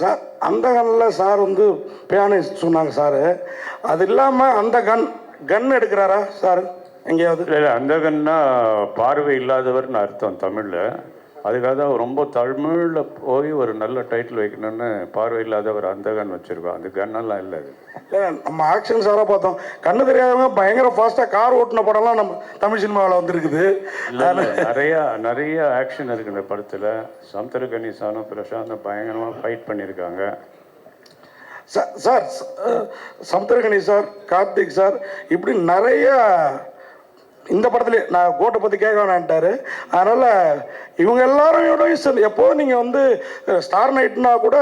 Sir அந்த கன்னில் sir வந்து பேனை சொன்னாங்க சார். அது இல்லாமல் அந்த கன் கன் எடுக்கிறாரா சார்? எங்கேயாவது? இல்லை அந்த அந்தகன்னா பார்வை இல்லாதவர்னு அர்த்தம் தமிழில். அதுக்காக தான் ரொம்ப தமிழில் போய் ஒரு நல்ல டைட்டில் வைக்கணும்னு பார்வை இல்லாதவர் அந்தகன் வச்சுருக்கோம். அந்த கன்னெல்லாம் இல்லை அது. இல்லை நம்ம ஆக்ஷன் சாராக பார்த்தோம். கண்ணு தெரியாதவங்க பயங்கர ஃபாஸ்ட்டாக கார் ஓட்டின படம்லாம் நம்ம தமிழ் சினிமாவில் வந்துருக்குது. நிறையா நிறைய ஆக்ஷன் இருக்கு இந்த படத்தில். சமுத்திரகனி சானும் பிரசாந்தும் பயங்கரமாக ஃபைட் பண்ணியிருக்காங்க sir Samuthirakani sir Karthik sir இப்படி நிறைய இந்த படத்துலேயே நான் கோட்டை பற்றி கேட்க வேணான்ட்டாரு அதனால் இவங்க எல்லாரோடையும் சரி எப்போதும் நீங்கள் வந்து ஸ்டார் நைட்னா கூட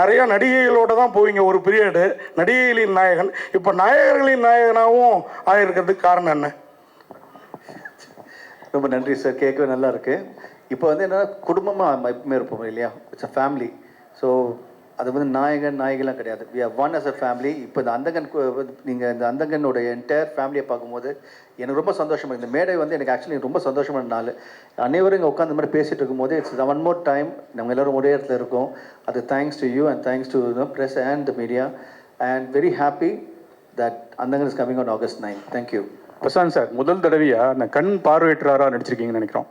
நிறையா நடிகைகளோட தான் போவீங்க ஒரு பீரியடு நடிகைகளின் நாயகன். இப்போ நாயகர்களின் நாயகனாகவும் ஆகிருக்கிறதுக்கு காரணம் என்ன? ரொம்ப நன்றி சார் கேட்கவே நல்லா இருக்கு. இப்போ வந்து என்னன்னா குடும்பமாக எப்பவுமே இருப்போம் இல்லையா? இட்ஸ் அ ஃபேமிலி ஸோ அது வந்து நாயகன் நாயகெல்லாம் கிடையாது. We are one as a family இப்போ இந்த அந்தகன் நீங்கள் இந்த அந்தகனுடைய என்டையர் ஃபேமிலியை பார்க்கும்போது எனக்கு ரொம்ப சந்தோஷமாக இந்த மேடை வந்து எனக்கு ஆக்சுவலி ரொம்ப சந்தோஷமான நாள். அனைவரும் இங்கே உட்காந்து மாதிரி பேசிகிட்டு இருக்கும்போது இட்ஸ் ஒன் மோர் டைம் நம்ம எல்லோரும் ஒரே இடத்துல இருக்கோம். அது thanks to you and thanks to press and the media and very happy that Andhagan is coming on August nine thank you Prashanth sir முதல் தடவையா நான் கண் பார்வையற்றராக நடிச்சிருக்கீங்கன்னு நினைக்கிறோம்.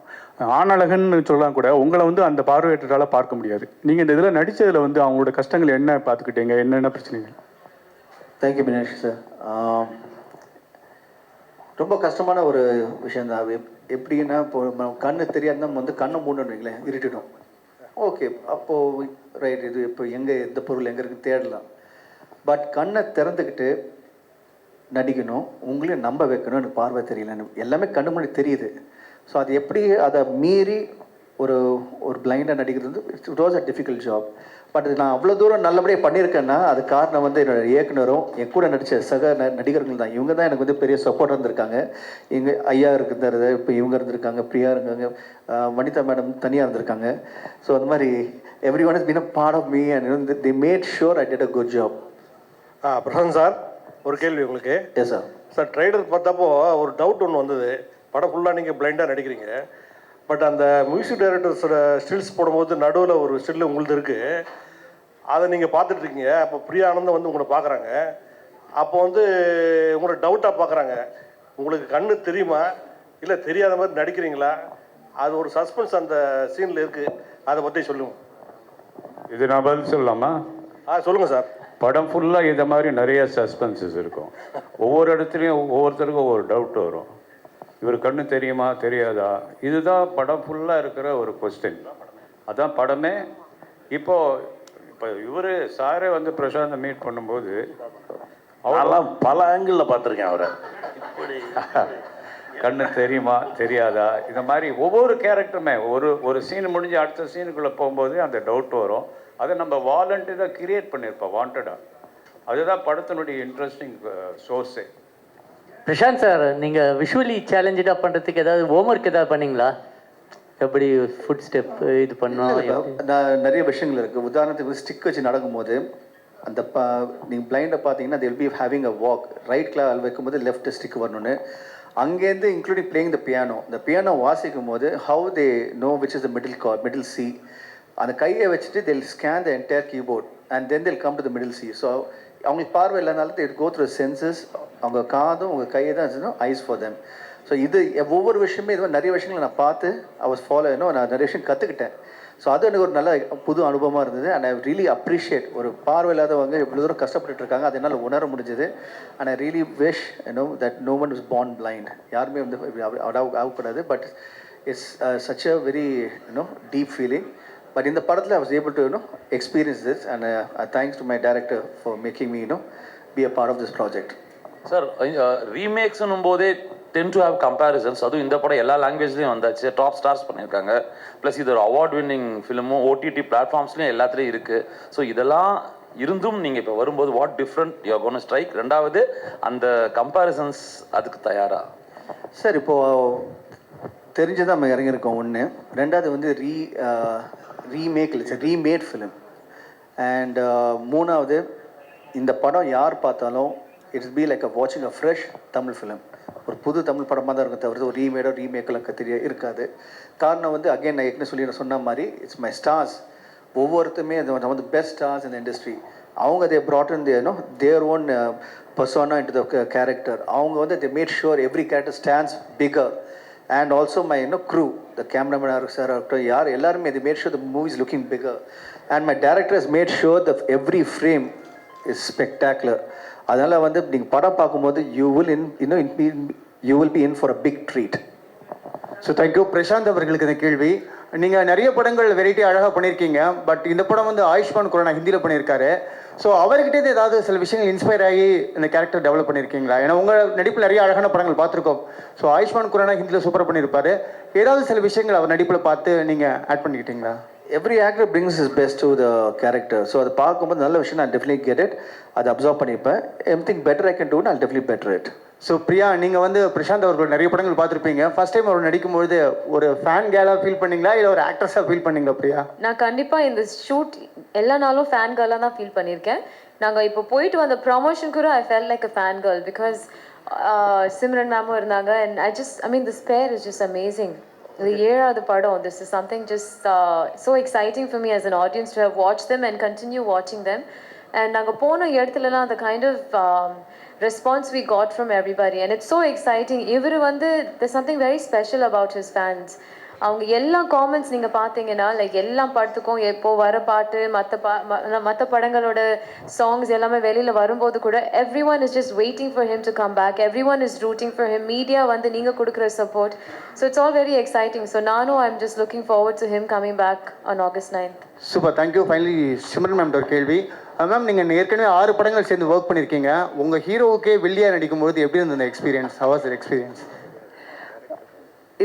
ஆணழகன் சொல்லலாம் கூட உங்களை வந்து அந்த பார்வையற்றால் பார்க்க முடியாது. நீங்கள் இந்த இதில் நடிச்சதுல வந்து அவங்களோட கஷ்டங்கள் என்ன பார்த்துக்கிட்டீங்க என்னென்ன பிரச்சனைகள்? தேங்க்யூ மினேஷ் சார் ரொம்ப கஷ்டமான ஒரு விஷயம் தான் எப்படின்னா இப்போ நம்ம கண்ணு தெரியாத நம்ம வந்து கண்ணை மூடணும் வைங்களேன் இருட்டிடும் ஓகே அப்போது ரைட் இது இப்போ எங்கே எந்த பொருள் எங்கே இருக்குன்னு தேடலாம். பட் கண்ணை திறந்துக்கிட்டு நடிக்கணும் உங்களையும் நம்ப வைக்கணும் எனக்கு பார்வை தெரியலன்னு எல்லாமே கண்ணு முன்னாடி தெரியுது. ஸோ அது எப்படி அதை மீறி ஒரு ஒரு பிளைண்டாக நடிக்கிறது வந்து it was a difficult job but நான் அவ்வளோ தூரம் நல்லபடியாக பண்ணியிருக்கேன்னா அது காரணம் வந்து என்னோட இயக்குனரும் என் கூட நடித்த சக ந- நடிகர்கள் தான். இவங்க தான் எனக்கு வந்து பெரிய சப்போர்ட் இருந்திருக்காங்க இங்கே ஐயா இருக்கிறது இப்போ இவங்க இருந்திருக்காங்க பிரியா இருக்காங்க வனிதா மேடம் தனியாக இருந்திருக்காங்க. ஸோ அந்த மாதிரி every one is been a part of me and the made sure I did a good job ah Prashanth sir ஒரு கேள்வி உங்களுக்கு. எஸ் சார் சார் ட்ரைலர் பார்த்தப்போ ஒரு டவுட் ஒன்று வந்தது. படம் ஃபுல்லாக நீங்கள் பிளைண்டாக நடிக்கிறீங்க. பட் அந்த மியூசிக் டைரக்டர்ஸோட ஸ்டில்ஸ் போடும்போது நடுவில் ஒரு ஸ்டில் உங்களுது இருக்குது அதை நீங்கள் பார்த்துட்டு இருக்கீங்க. அப்போ பிரியா ஆனந்தம் வந்து உங்களை பார்க்குறாங்க. அப்போ வந்து உங்களை டவுட்டாக பார்க்குறாங்க. உங்களுக்கு கண்ணு தெரியுமா? இல்லை தெரியாத மாதிரி நடிக்கிறீங்களா? அது ஒரு சஸ்பென்ஸ் அந்த சீனில் இருக்குது அதை பற்றி சொல்லுங்க. இது நான் பதில் சொல்லலாமா? ஆ சொல்லுங்கள் சார். படம் ஃபுல்லாக இந்த மாதிரி நிறைய சஸ்பென்சஸ் இருக்கும். ஒவ்வொரு இடத்துலையும் ஒவ்வொருத்தருக்கும் ஒவ்வொரு டவுட் வரும். இவர் கண்ணு தெரியுமா தெரியாதா? இதுதான் படம் ஃபுல்லாக இருக்கிற ஒரு கொஸ்டின் அதான் படமே. இப்போ இப்போ இவர் சாரே வந்து பிரசாந்தை மீட் பண்ணும்போது அதெல்லாம் பல ஆங்கிளில் பார்த்துருக்கேன் அவரை. கண்ணு தெரியுமா தெரியாதா? இந்த மாதிரி ஒவ்வொரு கேரக்டருமே ஒரு ஒரு சீன் முடிஞ்சு அடுத்த சீனுக்குள்ளே போகும்போது அந்த டவுட் வரும். அதை நம்ம வாலண்டியராக கிரியேட் பண்ணியிருப்போம் வாண்டடாக அதுதான் படத்தினுடைய இன்ட்ரெஸ்டிங் சோர்ஸே பிரசாந்த் சார் நீங்கள் விஷுவலி சேலஞ்சடாக பண்ணுறதுக்கு ஏதாவது ஹோம்ஒர்க் ஏதாவது பண்ணீங்களா? எப்படி ஃபுட் ஸ்டெப் இது பண்ணோம்? நான் நிறைய விஷயங்கள் இருக்குது உதாரணத்துக்கு ஸ்டிக் வச்சு நடக்கும்போது அந்த ப நீங்கள் பிளைண்டை பார்த்தீங்கன்னா they'll be having a walk. Right கிளால் வைக்கும்போது லெஃப்ட் ஸ்டிக் வரணும்னு. அங்கேருந்து இன்க்ளூடிங் பிளேயிங் த பியானோ இந்த பியானோ வாசிக்கும் போது how they know which is the middle கா மிடில் சி அந்த கையை வச்சுட்டு they'll scan the entire keyboard and then they'll come to the middle C so அவங்களுக்கு பார்வை இல்லைனாலும் they கோ த்ரூ சென்சஸ் அவங்க காதும் உங்கள் கையை தான் வச்சுருந்தோம் ஐஸ் ஃபார் தெம் ஸோ இது ஒவ்வொரு விஷயமே இது மாதிரி நிறைய விஷயங்களை நான் பார்த்து ஐ வாஸ் ஃபாலோ இன்னும் நான் நிறைய விஷயம் கற்றுக்கிட்டேன் ஸோ அது எனக்கு ஒரு நல்ல புது அனுபவமாக இருந்தது. அண்ட் ஐ ரியலி அப்ரிஷியேட் ஒரு பார்வை இல்லாதவங்க இவ்வளோ தூரம் கஷ்டப்பட்டுட்டு இருக்காங்க. அது என்னால் உணர முடிஞ்சது. And I really wish no that no one is born blind யாருமே வந்து இப்படி ஆகக்கூடாது. But it's such a very you know deep feeling but இந்த படத்தில் I was able to you know experience this and thanks to my director for making me you know be a part of this project sir ரீமேக்ஸ்னும் போதே டென் to have comparisons அதுவும் இந்த படம் எல்லா லாங்குவேஜ்லையும் வந்தாச்சு. Top stars பண்ணியிருக்காங்க. ப்ளஸ் இது ஒரு அவார்ட் வின்னிங் ஃபிலிமும் ஓடிடி பிளாட்ஃபார்ம்ஸ்லையும் எல்லாத்துலேயும் இருக்குது ஸோ இதெல்லாம் இருந்தும் நீங்கள் இப்போ வரும்போது what different you gonna strike ரெண்டாவது அந்த கம்பேரிசன்ஸ் அதுக்கு தயாரா? சார் இப்போது தெரிஞ்சு நம்ம இறங்கியிருக்கோம் ஒன்று ரெண்டாவது வந்து ரீ ரீமேக் இல்லை ரீமேட் ஃபிலிம் அண்ட் மூணாவது இந்த படம் யார் பார்த்தாலும் இட்ஸ் பி லைக் அ வாட்சிங் அ ஃப்ரெஷ் தமிழ் ஃபிலிம் ஒரு புது தமிழ் படமாக தான் இருக்கும் தவிர்த்து ஒரு ரீமேடோ ரீமேக்கெல்லாம் தெரிய இருக்காது. காரணம் வந்து அகைன் நான் ஏற்கனவே சொல்லி நான் சொன்ன மாதிரி இட்ஸ் மை ஸ்டார்ஸ் ஒவ்வொருத்துமே அது வந்து பெஸ்ட் ஸ்டார்ஸ் இந்த இண்டஸ்ட்ரி அவங்க they brought in then their own persona into the character அவங்க வந்து they made sure every character stands bigger and also my இன்னும் crew the cameraman R sir ஆகட்டும் யார் எல்லாருமே இது made sure the movies looking bigger and my director is made sure the every frame is spectacular அதனால் வந்து நீங்கள் படம் பார்க்கும்போது யூ வில் இன் இன்னும் you will be in for a big treat so thank you Prashanth அவர்களுக்கு இந்த கேள்வி. நீங்கள் நிறைய படங்கள் வெரைட்டி அழகாக பண்ணியிருக்கீங்க. பட் இந்த படம் வந்து ஆயுஷ்மான் குரானா ஹிந்தியில் பண்ணியிருக்காரு. ஸோ அவர்கிட்ட ஏதாவது சில விஷயங்கள் இன்ஸ்பயர் ஆகி இந்த கேரக்டர் டெவலப் பண்ணியிருக்கீங்களா ஏன்னா உங்கள் நடிப்பில் நிறைய அழகான படங்கள் பார்த்துருக்கோம். ஸோ ஆயுஷ்மான் குரானா ஹிந்தியில் சூப்பர் பண்ணியிருப்பார் ஏதாவது சில விஷயங்கள் அவர் நடிப்பில் பார்த்து நீங்கள் add பண்ணிக்கிட்டீங்களா? Every actor brings is best to the character so அதை பார்க்கும்போது நல்ல விஷயம் நான் டெஃபினெட் கெட் இட் அதை அப்சர்வ் பண்ணிப்பேன். M thing better I can do நான் definite better it so Priya நீங்கள் வந்து பிரசாந்த் அவர்கள் நிறைய படங்கள் பார்த்துருப்பீங்க. ஃபர்ஸ்ட் டைம் அவர் நடிக்கும்பொழுது ஒரு ஃபேன் கேலாக ஃபீல் பண்ணீங்களா? இல்லை ஒரு ஆக்ட்ரஸாக ஃபீல் பண்ணீங்களா பிரியா நான் கண்டிப்பாக இந்த ஷூட் எல்லா நாளும் ஃபேன் கேர்லாக தான் ஃபீல் பண்ணியிருக்கேன். நாங்கள் இப்போ போயிட்டு வந்த ப்ரமோஷன் கூட I felt like a fan girl because Simran மேமும் இருந்தாங்க. And I just I mean this pair is just amazing இது ஏழாவது படம். This is something just so exciting for me as an audience to have watch them and continue வாட்சிங் them and நாங்கள் போன இடத்துலலாம் அந்த kind of response we got from everybody and it's so exciting இவர் வந்து the something very special about his fans அவங்க எல்லா comments நீங்கள் பார்த்தீங்கன்னா லைக் எல்லா படத்துக்கும் எப்போ வர பாட்டு மற்ற பா மற்ற படங்களோட சாங்ஸ் எல்லாமே வெளியில் வரும்போது கூட every one is just waiting for him to come back every one is rooting for him media வந்து நீங்கள் கொடுக்குற support so it's all very exciting so நானும் I am just looking forward to him coming back on August ninth super thank you finally Simran ma'am ஒரு கேள்வி. Uh, ma'am நீங்கள் ஏற்கனவே ஆறு படங்கள் சேர்ந்து ஒர்க் பண்ணியிருக்கீங்க உங்கள் ஹீரோவுக்கே வில்லியாக நடிக்கும்போது எப்படி இருந்தது அந்த எக்ஸ்பீரியன்ஸ் ஹவாஸ் எக்ஸ்பீரியன்ஸ்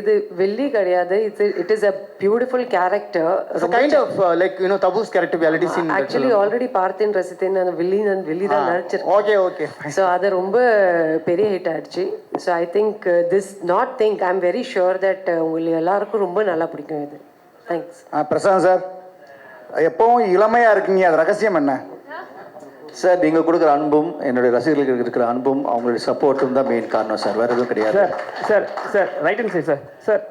இது வெள்ளி கிடையாது. இது it is a beautiful character kind of like you know Tabu's character scene actually already பார்த்தேன் ரசித்தேன். நான் வில்லி நான் வில்லி தான் நடிச்சிருக்கேன். ஓகே ஓகே ஸோ அது ரொம்ப பெரிய ஹிட் ஆயிடுச்சு. So I think this not think I am very sure that உங்களுக்கு எல்லாருக்கும் ரொம்ப நல்லா பிடிக்கும் இது. தேங்க்ஸ் பிரசாந்த் சார் எப்பவும் இளமையா இருக்கீங்க. அது ரகசியம் என்ன? சார் நீங்கள் கொடுக்குற அன்பும் என்னுடைய ரசிகர்களுக்கு இருக்கிற அன்பும் அவங்களுடைய சப்போர்ட்டும் தான் மெயின் காரணம் சார். வேறு எதுவும் கிடையாது. Sir sir sir right and side sir. Sir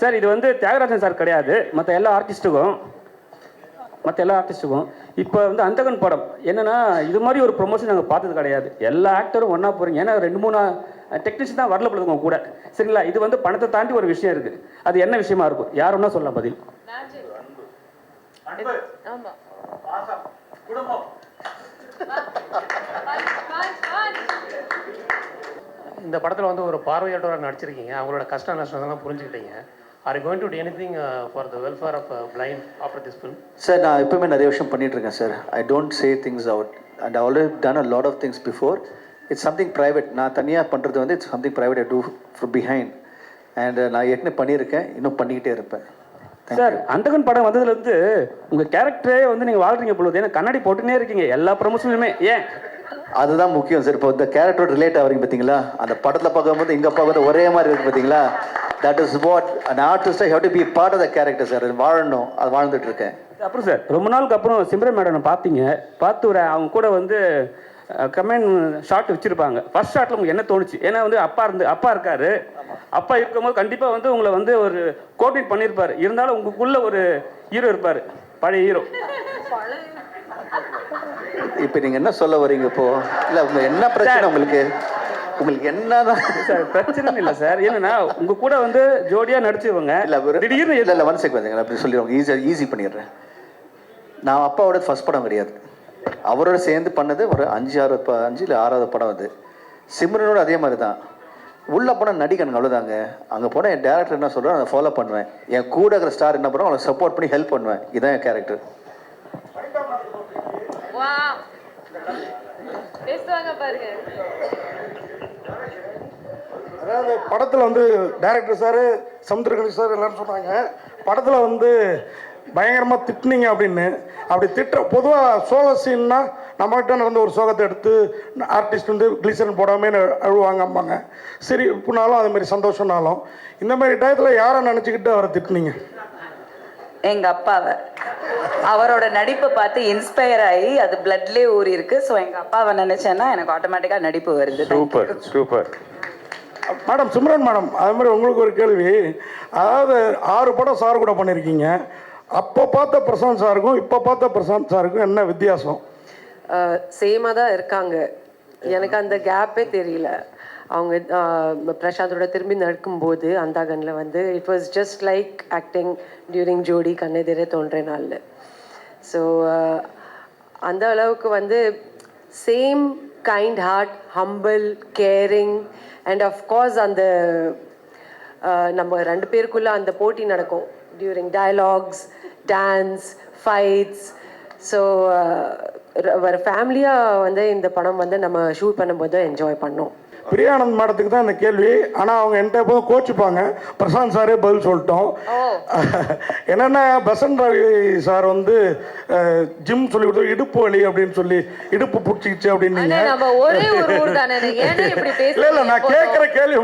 sir இது வந்து தியாகராஜன் சார் கிடையாது. மற்ற எல்லா ஆர்டிஸ்ட்டுக்கும் மற்ற எல்லா ஆர்டிஸ்ட்டுக்கும் இப்போ வந்து அந்தகன் படம் என்னன்னா இது மாதிரி ஒரு ப்ரொமோஷன் நாங்கள் பார்த்தது கிடையாது. எல்லா ஆக்டரும் ஒன்றா போகிறீங்க ஏன்னா ரெண்டு மூணு டெக்னீஷியன் தான் வரல பொழுதுங்க கூட. சரிங்களா? இது வந்து பணத்தை தாண்டி ஒரு விஷயம் இருக்குது அது என்ன விஷயமா இருக்கும்? யார் ஒன்றா சொல்லலாம் பதில். ஆமாம் இந்த படத்தில் வந்து ஒரு பார்வையற்றவராக நடிச்சிருக்கீங்க. அவங்களோட கஷ்ட நஷ்டங்கள்லாம் புரிஞ்சுக்கிட்டீங்க. Are going to any thing for the welfare of blind after this film sir நான் எப்பவுமே நிறைய விஷயம் பண்ணிட்டு இருக்கேன் sir I don't say things out and already done a lot of things before it's something private நான் தனியாக பண்ணுறது வந்து it's something private I do from behind and நான் ஏற்கனவே பண்ணியிருக்கேன். இன்னும் பண்ணிக்கிட்டே இருப்பேன். சார். அந்தகன் படம் வந்ததுலேருந்து உங்கள் கேரக்டரே வந்து நீங்கள் வாழ்றீங்க பொழுது ஏன்னா கண்ணாடி போட்டுனே இருக்கீங்க எல்லா ப்ரொமோஷன்லையுமே ஏன்? அதுதான் முக்கியம் சார். இப்போ இந்த கேரக்டரோட ரிலேட் ஆகிறீங்க பார்த்தீங்களா அந்த படத்தில் பார்க்கும்போது இங்கே பார்க்கும்போது ஒரே மாதிரி இருக்கு பார்த்தீங்களா that is what an artist have to be part of the character sir. வாழணும். அது வாழ்ந்துட்டு இருக்கேன். அப்புறம் சார் ரொம்ப நாளுக்கு அப்புறம் சிம்ரன் மேடம் பார்த்தீங்க. பார்த்து ஒரு அவங்க கூட வந்து கமெண்ட் ஷாட் வச்சுருப்பாங்க. ஃபர்ஸ்ட் ஷாட்டில் உங்களுக்கு என்ன தோணுச்சு? ஏன்னா வந்து அப்பா இருந்து அப்பா இருக்காரு. அப்பா இருக்கும்போது கண்டிப்பாக வந்து உங்களை வந்து ஒரு கோஆர்டினேட் பண்ணியிருப்பார். இருந்தாலும் உங்களுக்குள்ள ஒரு ஹீரோ இருப்பார். பழைய ஹீரோ இப்போ நீங்கள் என்ன சொல்ல வரீங்க இப்போ? இல்லை உங்க என்ன பிரச்சனை உங்களுக்கு? உங்களுக்கு என்னதான்? சார் பிரச்சனை இல்லை சார் என்னன்னா உங்க கூட வந்து ஜோடியா நடிச்சவங்க இல்லை திடீர்னு இல்லை இல்லை ஒன் செக் வந்துங்க அப்படி சொல்லிடுவாங்க ஈஸியாக ஈஸி பண்ணிடுறேன். நான் அப்பாவோட ஃபர்ஸ்ட் படம் கிடையாது. அவரோட சேர்ந்து பண்ணது ஒரு அஞ்சு ஆறு ப- அஞ்சு இல்லை ஆறாவது படம் அது. சிம்ரனோட அதே மாதிரி தான் உள்ளே போனால் நடிக்கணும் அவ்வளோதாங்க அங்கே போனால் என் டேரக்டர் என்ன சொல்கிறோம் அதை ஃபாலோ பண்ணுவேன். என் கூட இருக்கிற ஸ்டார் என்ன பண்ணுறோம் அவங்களை சப்போர்ட் பண்ணி ஹெல்ப் பண்ணுவேன். இதான் என் கேரக்டர் அதாவது படத்தில் வந்து டைரக்டர் சார் சமுத்திரகணி சார் எல்லாரும் சொன்னாங்க. படத்தில் வந்து பயங்கரமாக திட்டுனீங்க அப்படின்னு. அப்படி திட்டுற பொதுவாக சோக சீன்னா நம்மகிட்ட நடந்த ஒரு சோகத்தை எடுத்து ஆர்டிஸ்ட் வந்து கிளிசரன் போடாமல் அழுவாங்கம்பாங்க. சரி இப்போனாலும் அது மாதிரி சந்தோஷம்னாலும் இந்த மாதிரி டயத்தில் யாரை நினச்சிக்கிட்டு அவரை திட்டுனீங்க? எங்க அப்பாவை. அவரோட நடிப்பை பார்த்து இன்ஸ்பயர் ஆகி அது பிளட்லேயே ஊறி இருக்கு ஸோ எங்க அப்பாவை நினைச்சேன்னா எனக்கு ஆட்டோமேட்டிக்காக நடிப்பு வருது. Super super madam Simran madam அது மாதிரி உங்களுக்கு ஒரு கேள்வி. அதாவது ஆறு படம் சார் கூட பண்ணியிருக்கீங்க அப்போ பார்த்த பிரசாந்த் சாருக்கும் இப்போ பார்த்த பிரசாந்த் சாருக்கும் என்ன வித்தியாசம்? சேமாக தான் இருக்காங்க. எனக்கு அந்த கேப்பே தெரியல. அவங்க பிரசாந்தோட திரும்பி நடக்கும்போது அந்தாகனில் வந்து it was just like acting during Jodi Kannedhirey Thondrinal. So அந்த அளவுக்கு வந்து same kind heart humble caring and of course அந்த நம்ம ரெண்டு பேருக்குள்ளே அந்த போட்டி நடக்கும். During dialogues dance fights so ஒரு ஃபேமிலியாக வந்து இந்த படம் வந்து நம்ம ஷூட் பண்ணும்போது என்ஜாய் பண்ணோம். பிரியானந்த் மேடத்துக்கு தான் இந்த கேள்வி. ஆனால் அவங்க என்கிட்ட எப்போதும் கோச்சிப்பாங்க. பிரசாந்த் சாரே பதில் சொல்லிட்டோம். என்னென்னா பசன் ரவி சார் வந்து ஜிம் சொல்லி கொடுத்து இடுப்பு வலி அப்படின்னு சொல்லி இடுப்பு பிடிச்சிக்கிச்சு இப்படி இல்ல இல்ல நான் கேட்குற கேள்வி.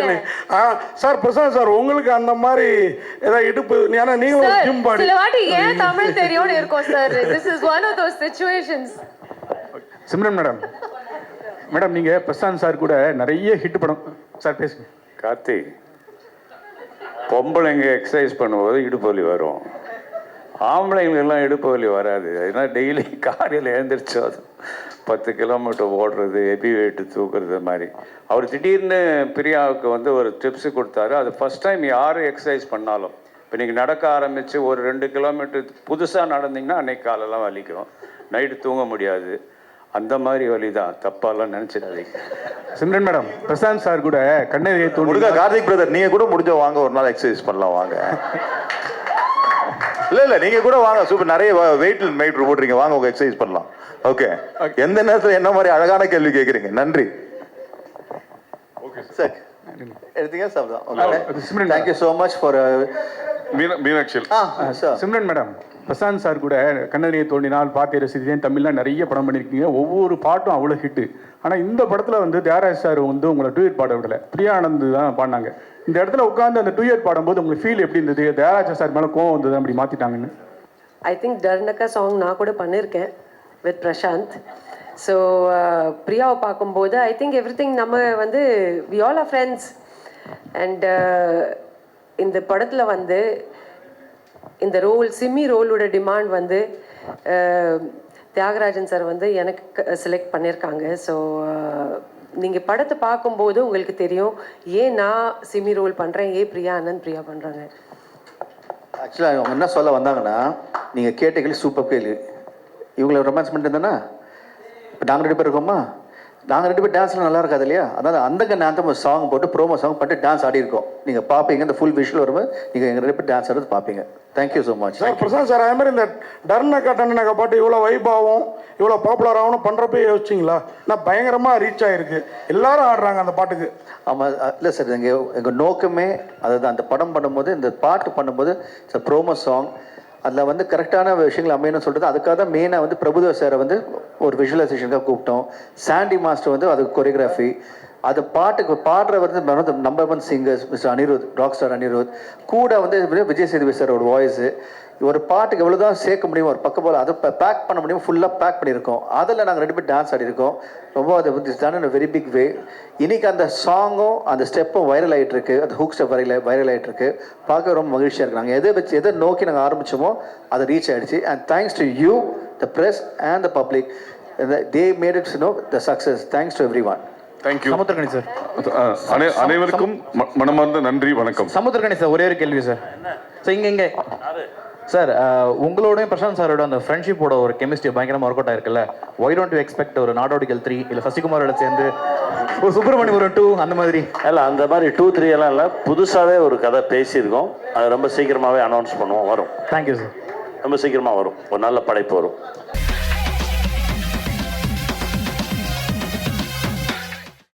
கேள்வி ஆ சார் பிரசாந்த் சார் உங்களுக்கு அந்த மாதிரி ஏதாவது இடுப்பு ஏன்னா நீங்களும் ஜிம் பாடி. ஏன் தமிழ் தெரியும்னு இருக்கும் sir. This is one of those situations Simran madam. Madam நீங்கள் பிரசாந்த் சார் கூட நிறைய ஹிட் படம். சார் பேசுங்க. கார்த்தி பொம்பளைங்க எக்ஸசைஸ் பண்ணும்போது இடுப்பு வலி வரும். ஆம்பளைங்களுக்கெல்லாம் இடுப்பு வலி வராது. ஏன்னா டெய்லி காலையில் எழுந்திரிச்சு அது பத்து கிலோமீட்டர் ஓடுறது ஹெவி வெயிட்டு தூக்குறது மாதிரி. அவர் திடீர்னு பிரியாவுக்கு வந்து ஒரு டிப்ஸு கொடுத்தாரு. அது ஃபஸ்ட் டைம் யார் எக்ஸசைஸ் பண்ணாலும். இப்போ நீங்கள் நடக்க ஆரம்பித்து ஒரு ரெண்டு கிலோமீட்டர் புதுசாக நடந்தீங்கன்னா அன்னைக்கு காலெல்லாம் வலிக்கும். நைட்டு தூங்க முடியாது. அந்த மாதிரி வலி தான் தப்பாலாம் நினச்சிடாதீங்க. சிம்ரன் மேடம் பிரசாந்த் சார் கூட தோன்றி முருகா கார்த்திக் பிரதர் நீங்க கூட முடிஞ்ச வாங்க ஒரு நாள் எக்ஸசைஸ் பண்ணலாம் வாங்க. இல்ல இல்ல நீங்க கூட வாங்க சூப்பர் நிறைய வெயிட் மெயிட் போடுறீங்க வாங்க உங்க எக்ஸசைஸ் பண்ணலாம். ஓகே எந்த நேரத்துல என்ன மாதிரி அழகான கேள்வி கேக்குறீங்க? நன்றி. சார் எடுத்தீங்க sir Simran thank you so much for Meenakshi ah sir Simran madam Prashanth sir கூட கண்ணதிரியை தோண்டினால் பாட்டை ரசித்தேன் தமிழ்லாம் நிறைய படம் பண்ணியிருக்கீங்க ஒவ்வொரு பாட்டும் அவ்வளோ ஹிட்டு ஆனால் இந்த படத்தில் வந்து தியாகராஜ் சார் வந்து உங்களை டூயட் பாட விடல. பிரியானந்த் தான் பாடினாங்க. இந்த இடத்துல உட்காந்து அந்த டூயட் பாடும்போது உங்களுக்கு ஃபீல் எப்படி இருந்தது? தியாகராஜா சார் மேலே கோவம் வந்தது அப்படி மாற்றிட்டாங்கன்னு ஐ திங்க் டர்னக்கா சாங் நான் கூட பண்ணியிருக்கேன் வித் பிரசாந்த். ஸோ uh, பிரியாவை பார்க்கும்போது ஐ திங்க் எவ்ரி திங் நம்ம வந்து we all are friends and இந்த படத்தில் வந்து இந்த ரோல் சிம்மி ரோலோட டிமாண்ட் வந்து தியாகராஜன் சார் வந்து எனக்கு செலக்ட் பண்ணியிருக்காங்க ஸோ நீங்கள் படத்தை பார்க்கும்போது உங்களுக்கு தெரியும் ஏன் நான் சிம்மி ரோல் பண்ணுறேன் ஏன் பிரியா அனந்த் பிரியா பண்ணுறாங்க ஆக்சுவலாக அவங்க என்ன சொல்ல வந்தாங்கன்னா நீங்கள் கேட்ட கேள்வி சூப்பர் கேள்வி. இவங்களை ரொமான்ஸ் பண்ணிட்டு இருந்தானா இப்போ நாங்கள் ரெண்டு பேர் இருக்கோமா? நாங்கள் ரெண்டு பேர் டான்ஸ்லாம் நல்லா இருக்காது இல்லையா? அதாவது அந்த ஒரு சாங் போட்டு ப்ரோமோ சாங் பண்ணிட்டு டான்ஸ் ஆடி இருக்கோம். நீங்கள் பார்ப்பீங்க இந்த ஃபுல் விஷுவல் வரும்போது நீங்கள் எங்கள் ரெண்டு பேர் டான்ஸ் ஆடுறது பார்ப்பீங்க thank you so much sir Prashanth sir அதே மாதிரி இந்த டர்னக்கா டன்னக்கா பாட்டு இவ்வளோ வைபாவும் இவ்வளோ பாப்புலர் ஆகணும் பண்ணுறப்ப யோசிச்சிங்களா? நான் பயங்கரமாக ரீச் ஆகிருக்கு எல்லாரும் ஆடுறாங்க அந்த பாட்டுக்கு. ஆமாம் இல்லை சார் எங்கள் எங்கள் நோக்கமே அதாவது அந்த படம் பண்ணும்போது இந்த பாட்டு பண்ணும்போது சார் ப்ரோமோ சாங் அதில் வந்து கரெக்டான விஷயங்கள் அமையணும்னு சொல்கிறது அதுக்காக தான் மெயினாக வந்து பிரபுதேவ் சாரை வந்து ஒரு விஷுவலைசேஷனுக்காக கூப்பிட்டோம். சாண்டி மாஸ்டர் வந்து அதுக்கு கொரியோகிராஃபி அது பாட்டுக்கு பாடுற வந்து number one singers mister Anirudh rock star Anirudh கூட வந்து விஜய் சேதுபதி சாரோட வாய்ஸு ஒரு பாட்டுக்கு எவ்வளோ தான் சேர்க்க முடியும் ஒரு பக்கம் போல் அதை பேக் பண்ண முடியும் ஃபுல்லாக பேக் பண்ணியிருக்கோம். அதில் நாங்கள் ரெண்டு பேர் டான்ஸ் ஆடிருக்கோம் ரொம்ப அது வந்து done in very big way இன்னைக்கு அந்த சாங்கும் அந்த ஸ்டெப்பும் வைரல் ஆகிட்டு இருக்கு அந்த ஹூக் ஸ்டெப் வரையில் வைரல் ஆகிட்டு இருக்கு பார்க்க ரொம்ப மகிழ்ச்சியாக இருக்கு. நாங்கள் எதை வச்சு எதை நோக்கி நாங்கள் ஆரம்பித்தோமோ அதை ரீச் ஆகிடுச்சு and thanks to you the press and the public they made it's no the success thanks to every one thank you Samuthirakani sir அனைவருக்கும் மனமார்ந்த நன்றி வணக்கம். சமுத்திரகணி சார் ஒரே ஒரு கேள்வி சார் சார் இங்கே இங்கே. சார் உங்களோடய பிரசாந்த் சாரோட அந்த ஃப்ரெண்ட்ஷிப்போட ஒரு கெமிஸ்ட்ரி பயங்கரமாக ஒர்க் அவுட் ஆயிருக்குல்ல? ஒய் டோன்ட் யூ எக்ஸ்பெக்ட் ஒரு நாடோடிகள் த்ரீ இல்லை சசிகுமாரோட சேர்ந்து ஒரு சுப்பிரமணியபுரம் டூ அந்த மாதிரி? இல்லை அந்த மாதிரி டூ த்ரீ எல்லாம் இல்லை. புதுசாகவே ஒரு கதை பேசியிருக்கோம். அது ரொம்ப சீக்கிரமாகவே அனௌன்ஸ் பண்ணுவோம். வரும். தேங்க்யூ சார் ரொம்ப சீக்கிரமாக வரும். ஒரு நல்ல படைப்பு வரும்.